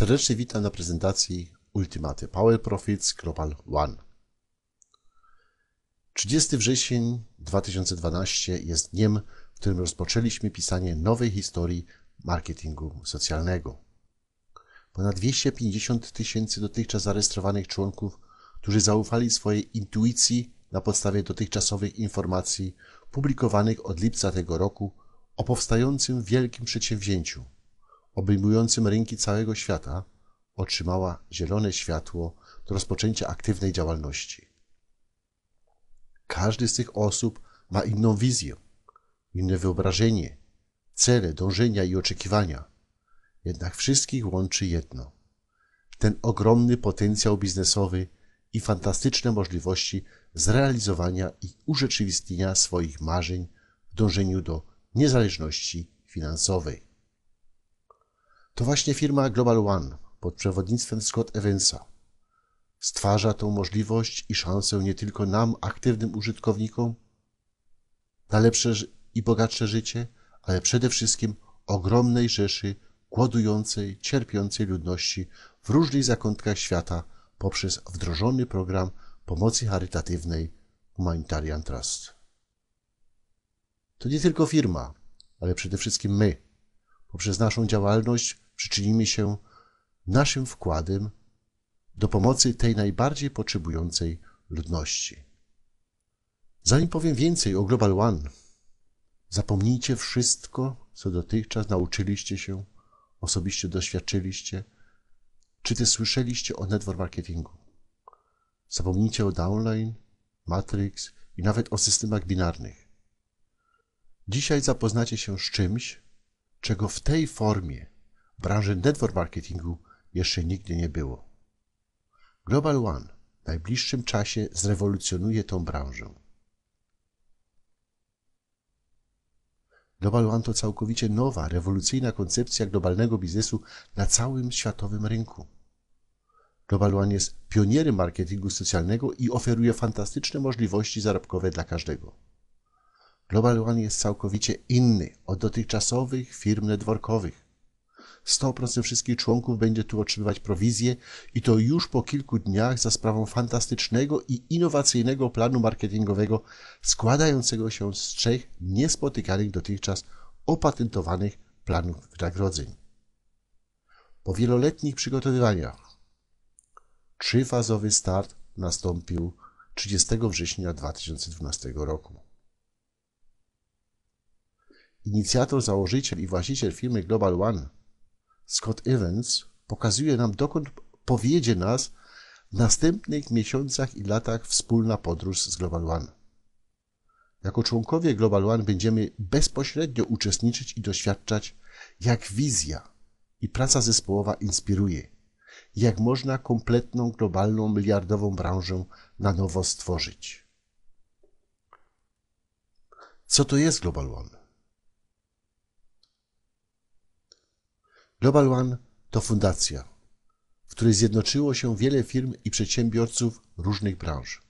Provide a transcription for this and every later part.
Serdecznie witam na prezentacji Ultimaty Power Profits Global One. 30 wrzesień 2012 jest dniem, w którym rozpoczęliśmy pisanie nowej historii marketingu socjalnego. Ponad 250 tysięcy dotychczas zarejestrowanych członków, którzy zaufali swojej intuicji na podstawie dotychczasowych informacji publikowanych od lipca tego roku o powstającym wielkim przedsięwzięciu – obejmującym rynki całego świata, otrzymała zielone światło do rozpoczęcia aktywnej działalności. Każdy z tych osób ma inną wizję, inne wyobrażenie, cele, dążenia i oczekiwania. Jednak wszystkich łączy jedno. Ten ogromny potencjał biznesowy i fantastyczne możliwości zrealizowania i urzeczywistnienia swoich marzeń w dążeniu do niezależności finansowej. To właśnie firma Global One pod przewodnictwem Scott Evansa stwarza tą możliwość i szansę nie tylko nam, aktywnym użytkownikom, na lepsze i bogatsze życie, ale przede wszystkim ogromnej rzeszy głodującej, cierpiącej ludności w różnych zakątkach świata poprzez wdrożony program pomocy charytatywnej Humanitarian Trust. To nie tylko firma, ale przede wszystkim my, poprzez naszą działalność przyczynimy się naszym wkładem do pomocy tej najbardziej potrzebującej ludności. Zanim powiem więcej o Global One, zapomnijcie wszystko, co dotychczas nauczyliście się, osobiście doświadczyliście, czy też słyszeliście o network marketingu. Zapomnijcie o downline, matrix i nawet o systemach binarnych. Dzisiaj zapoznacie się z czymś, czego w tej formie branży network marketingu jeszcze nigdy nie było. Global One w najbliższym czasie zrewolucjonuje tą branżę. Global One to całkowicie nowa, rewolucyjna koncepcja globalnego biznesu na całym światowym rynku. Global One jest pionierem marketingu socjalnego i oferuje fantastyczne możliwości zarobkowe dla każdego. Global One jest całkowicie inny od dotychczasowych firm networkowych. 100% wszystkich członków będzie tu otrzymywać prowizję i to już po kilku dniach za sprawą fantastycznego i innowacyjnego planu marketingowego składającego się z trzech niespotykanych dotychczas opatentowanych planów wynagrodzeń. Po wieloletnich przygotowywaniach trzyfazowy start nastąpił 30 września 2012 roku. Inicjator, założyciel i właściciel firmy Global One, Scott Evans, pokazuje nam, dokąd powiedzie nas w następnych miesiącach i latach wspólna podróż z Global One. Jako członkowie Global One będziemy bezpośrednio uczestniczyć i doświadczać, jak wizja i praca zespołowa inspiruje, jak można kompletną globalną miliardową branżę na nowo stworzyć. Co to jest Global One? Global One to fundacja, w której zjednoczyło się wiele firm i przedsiębiorców różnych branż.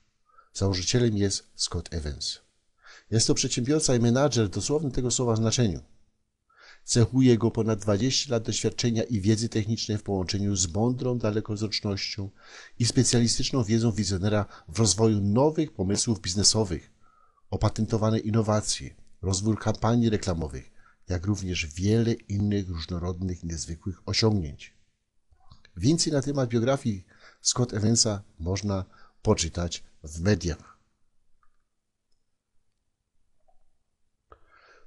Założycielem jest Scott Evans. Jest to przedsiębiorca i menadżer w dosłownym tego słowa znaczeniu. Cechuje go ponad 20 lat doświadczenia i wiedzy technicznej w połączeniu z mądrą dalekowzrocznością i specjalistyczną wiedzą wizjonera w rozwoju nowych pomysłów biznesowych, opatentowane innowacje, rozwój kampanii reklamowych, jak również wiele innych różnorodnych, niezwykłych osiągnięć. Więcej na temat biografii Scott Evansa można poczytać w mediach.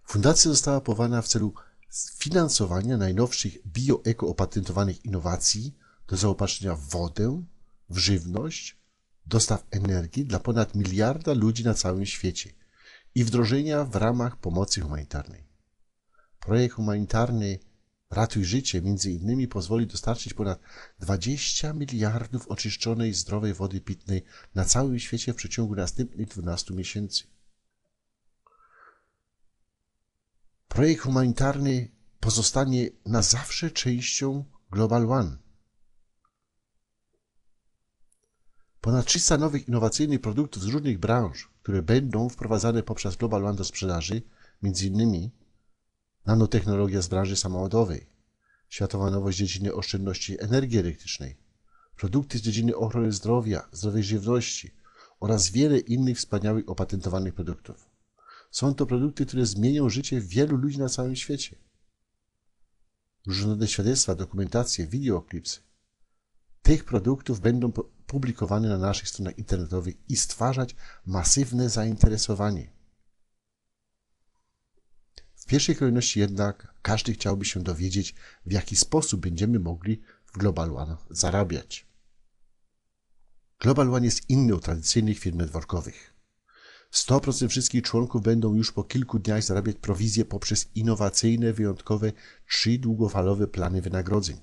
Fundacja została powołana w celu finansowania najnowszych bioeko-opatentowanych innowacji do zaopatrzenia w wodę, w żywność, dostaw energii dla ponad miliarda ludzi na całym świecie i wdrożenia w ramach pomocy humanitarnej. Projekt humanitarny Ratuj Życie między innymi pozwoli dostarczyć ponad 20 miliardów oczyszczonej zdrowej wody pitnej na całym świecie w przeciągu następnych 12 miesięcy. Projekt humanitarny pozostanie na zawsze częścią Global One. Ponad 300 nowych innowacyjnych produktów z różnych branż, które będą wprowadzane poprzez Global One do sprzedaży, między innymi nanotechnologia z branży samochodowej, światowa nowość z dziedziny oszczędności energii elektrycznej, produkty z dziedziny ochrony zdrowia, zdrowej żywności oraz wiele innych wspaniałych opatentowanych produktów. Są to produkty, które zmienią życie wielu ludzi na całym świecie. Różnorodne świadectwa, dokumentacje, wideoklipsy tych produktów będą publikowane na naszych stronach internetowych i stwarzać masywne zainteresowanie. Pierwszej kolejności jednak każdy chciałby się dowiedzieć, w jaki sposób będziemy mogli w Global One zarabiać. Global One jest inny od tradycyjnych firm networkowych. 100% wszystkich członków będą już po kilku dniach zarabiać prowizję poprzez innowacyjne, wyjątkowe, trzy długofalowe plany wynagrodzeń.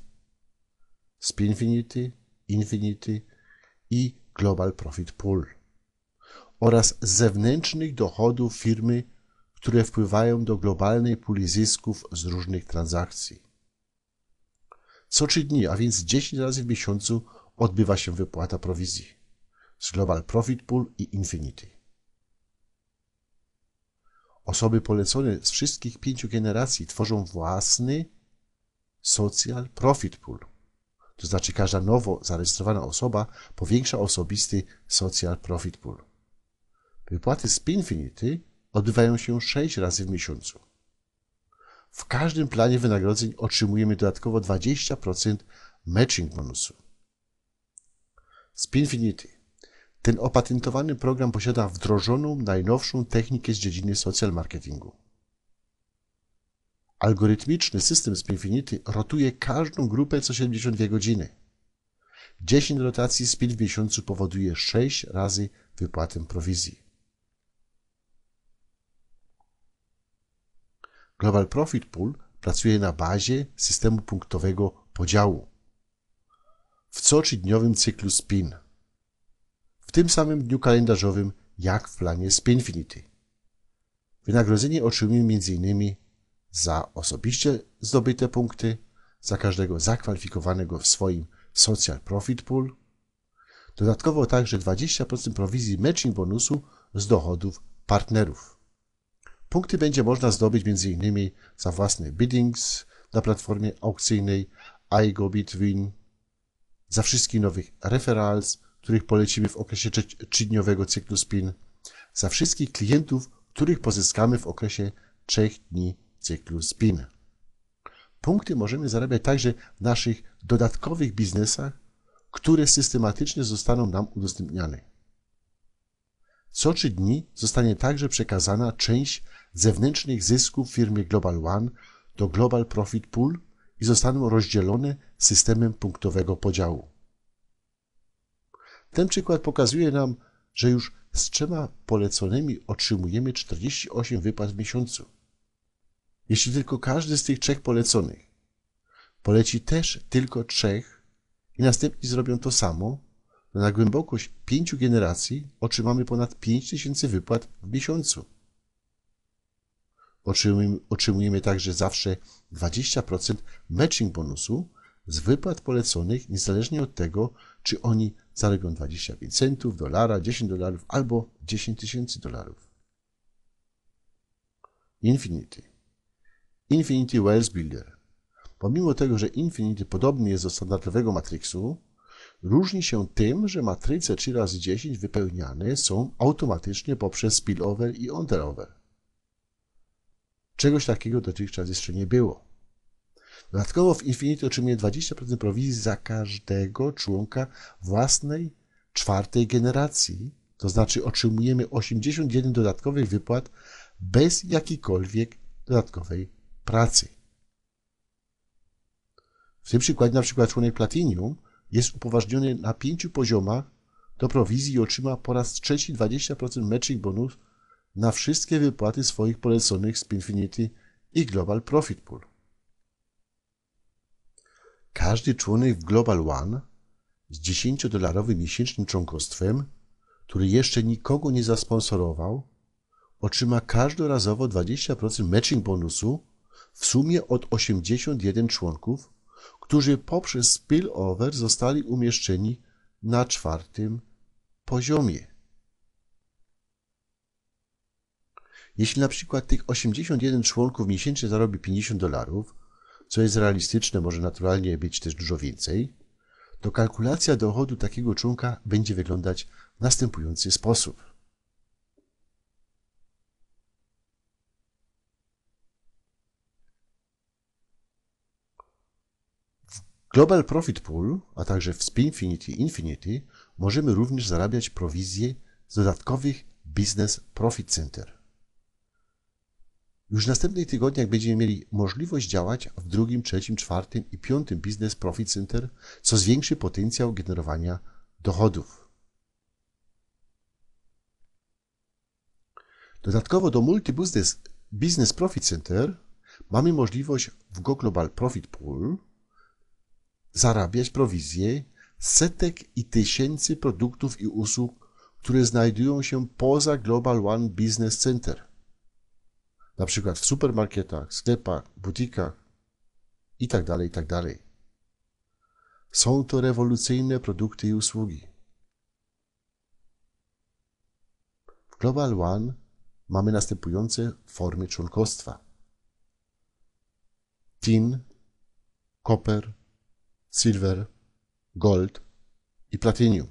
Spinfinity, Infinity i Global Profit Pool oraz zewnętrznych dochodów firmy, które wpływają do globalnej puli zysków z różnych transakcji. Co trzy dni, a więc 10 razy w miesiącu odbywa się wypłata prowizji z Global Profit Pool i Infinity. Osoby polecone z wszystkich pięciu generacji tworzą własny Social Profit Pool – to znaczy każda nowo zarejestrowana osoba powiększa osobisty Social Profit Pool. Wypłaty z Pinfinity odbywają się 6 razy w miesiącu. W każdym planie wynagrodzeń otrzymujemy dodatkowo 20% matching bonusu. Spinfinity. Ten opatentowany program posiada wdrożoną najnowszą technikę z dziedziny social marketingu. Algorytmiczny system Spinfinity rotuje każdą grupę co 72 godziny. 10 rotacji spin w miesiącu powoduje 6 razy wypłatę prowizji. Global Profit Pool pracuje na bazie systemu punktowego podziału w co trzydniowym cyklu spin. W tym samym dniu kalendarzowym jak w planie Spinfinity. Wynagrodzenie otrzymujemy m.in za osobiście zdobyte punkty, za każdego zakwalifikowanego w swoim Social Profit Pool. Dodatkowo także 20% prowizji matching bonusu z dochodów partnerów. Punkty będzie można zdobyć m.in. za własne biddings na platformie aukcyjnej iGo Between, za wszystkich nowych referrals, których polecimy w okresie trzydniowego cyklu spin, za wszystkich klientów, których pozyskamy w okresie trzech dni cyklu spin. Punkty możemy zarabiać także w naszych dodatkowych biznesach, które systematycznie zostaną nam udostępniane. Co trzy dni zostanie także przekazana część zewnętrznych zysków firmy Global One do Global Profit Pool i zostaną rozdzielone systemem punktowego podziału. Ten przykład pokazuje nam, że już z trzema poleconymi otrzymujemy 48 wypłat w miesiącu. Jeśli tylko każdy z tych trzech poleconych poleci też tylko trzech i następni zrobią to samo, na głębokość pięciu generacji otrzymamy ponad 5000 wypłat w miesiącu. Otrzymujemy, otrzymujemy także zawsze 20% matching bonusu z wypłat poleconych, niezależnie od tego, czy oni zarobią 25 centów, dolara, 10 dolarów albo 10 tysięcy dolarów. Infinity. Infinity Wells Builder. Pomimo tego, że Infinity podobny jest do standardowego Matrixu, różni się tym, że matryce 3x10 wypełniane są automatycznie poprzez spillover i underover. Czegoś takiego dotychczas jeszcze nie było. Dodatkowo w Infinity otrzymuje 20% prowizji za każdego członka własnej czwartej generacji, to znaczy otrzymujemy 81 dodatkowych wypłat bez jakiejkolwiek dodatkowej pracy. W tym przykładzie na przykład członek Platinium jest upoważniony na pięciu poziomach do prowizji i otrzyma po raz trzeci 20% matching bonus na wszystkie wypłaty swoich poleconych z Pinfinity i Global Profit Pool. Każdy członek w Global One z 10-dolarowym miesięcznym członkostwem, który jeszcze nikogo nie zasponsorował, otrzyma każdorazowo 20% matching bonusu w sumie od 81 członków, którzy poprzez spillover zostali umieszczeni na czwartym poziomie. Jeśli na przykład tych 81 członków miesięcznie zarobi 50 dolarów, co jest realistyczne, może naturalnie być też dużo więcej, to kalkulacja dochodu takiego członka będzie wyglądać w następujący sposób. Global Profit Pool, a także w Spinfinity Infinity możemy również zarabiać prowizje z dodatkowych Business Profit Center. Już w następnych tygodniach będziemy mieli możliwość działać w drugim, trzecim, czwartym i piątym Business Profit Center, co zwiększy potencjał generowania dochodów. Dodatkowo do Multi Business, Profit Center mamy możliwość w Go Global Profit Pool zarabiać prowizje setek i tysięcy produktów i usług, które znajdują się poza Global One Business Center na przykład w supermarketach, sklepach, butikach itd., tak itd. Tak Są to rewolucyjne produkty i usługi. W Global One mamy następujące formy członkostwa. Tin, Copper, Silver, Gold i Platinum.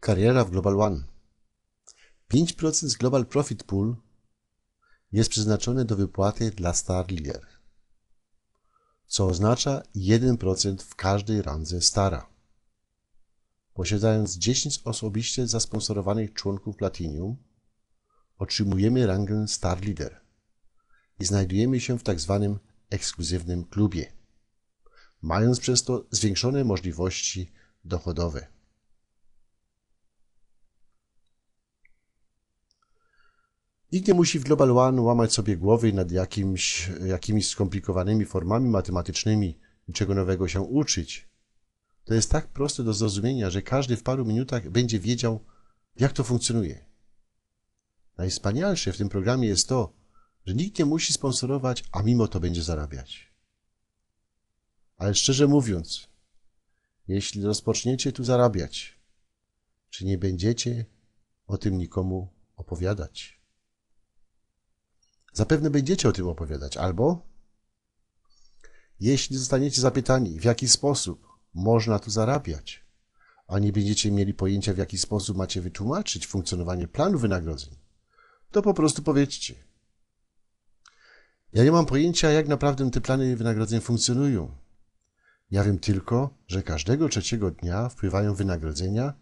Kariera w Global One 5% z Global Profit Pool jest przeznaczone do wypłaty dla Star Leader, co oznacza 1% w każdej randze Stara. Posiadając 10 osobiście zasponsorowanych członków Platinum, otrzymujemy rangę Star Leader i znajdujemy się w tak zwanym ekskluzywnym klubie, mając przez to zwiększone możliwości dochodowe. Nikt nie musi w Global One łamać sobie głowy nad jakimś, jakimiś skomplikowanymi formami matematycznymi, niczego nowego się uczyć. To jest tak proste do zrozumienia, że każdy w paru minutach będzie wiedział, jak to funkcjonuje. Najwspanialsze w tym programie jest to, że nikt nie musi sponsorować, a mimo to będzie zarabiać. Ale szczerze mówiąc, jeśli rozpoczniecie tu zarabiać, czy nie będziecie o tym nikomu opowiadać? Zapewne będziecie o tym opowiadać, albo jeśli zostaniecie zapytani, w jaki sposób można tu zarabiać, a nie będziecie mieli pojęcia, w jaki sposób macie wytłumaczyć funkcjonowanie planu wynagrodzeń, to po prostu powiedzcie. Ja nie mam pojęcia, jak naprawdę te plany wynagrodzeń funkcjonują. Ja wiem tylko, że każdego trzeciego dnia wpływają wynagrodzenia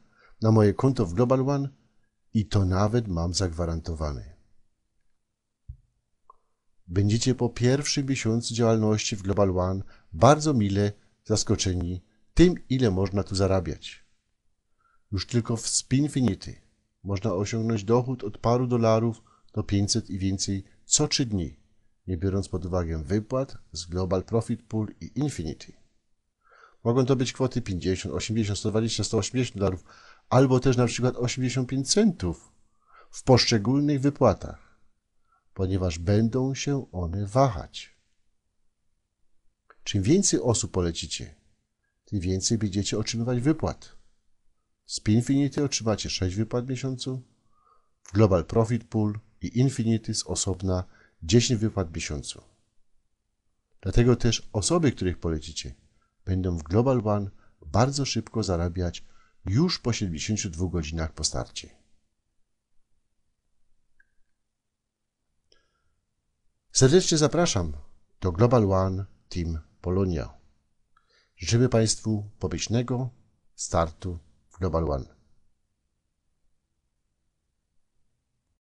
na moje konto w Global One i to nawet mam zagwarantowane. Będziecie po pierwszym miesiącu działalności w Global One bardzo mile zaskoczeni tym, ile można tu zarabiać. Już tylko w Spinfinity można osiągnąć dochód od paru dolarów do 500 i więcej co 3 dni, nie biorąc pod uwagę wypłat z Global Profit Pool i Infinity. Mogą to być kwoty 50, 80, 120, 180 dolarów, albo też na przykład 85 centów w poszczególnych wypłatach ponieważ będą się one wahać. Czym więcej osób polecicie, tym więcej będziecie otrzymywać wypłat. Z Pinfinity otrzymacie 6 wypłat w miesiącu, w Global Profit Pool i Infinity z osobna 10 wypłat w miesiącu. Dlatego też osoby, których polecicie, będą w Global One bardzo szybko zarabiać już po 72 godzinach po starcie. Serdecznie zapraszam do Global One Team Polonia. Życzymy Państwu pomyślnego startu w Global One.